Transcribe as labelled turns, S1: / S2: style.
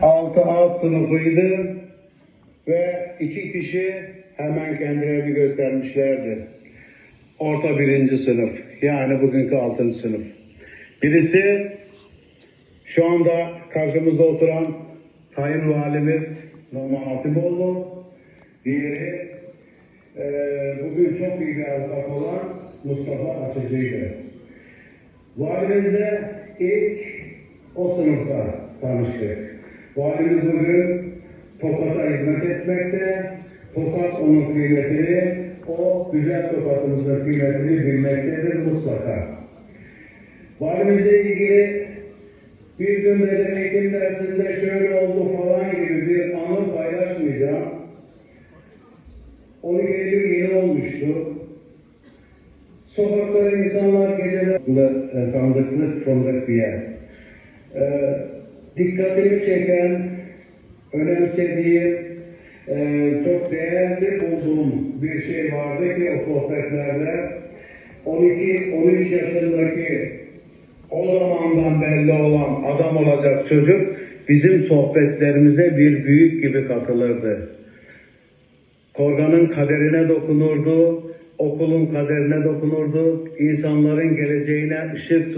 S1: 6A sınıfıydı ve iki kişi hemen kendilerini göstermişlerdi. Orta birinci sınıf yani bugünkü altıncı sınıf. Birisi şu anda karşımızda oturan Sayın Valimiz Numan Hatipoğlu. Diğeri eee, bugün çok iyi bir avukat olan Mustafa Açıcı'ydı. Valimizle ilk o sınıfta tanıştık. Valimiz bugün Tokat'a hizmet etmekte. Tokat onun kıymetini, o güzel Tokat'ımızın kıymetini bilmektedir mutlaka. Valimizle ilgili bir gün beden eğitim dersinde şöyle oldu falan gibi bir anı paylaşmayacağım. 12 Eylül yeni olmuştu. Sokaklara insanlar geceler e, sandıklı fındık bir yer. Ee, dikkatimi çeken, önemsediğim, e, çok değerli bulduğum bir şey vardı ki o sohbetlerde 12-13 yaşındaki o zamandan belli olan adam olacak çocuk bizim sohbetlerimize bir büyük gibi katılırdı. Korganın kaderine dokunurdu, okulun kaderine dokunurdu, insanların geleceğine ışık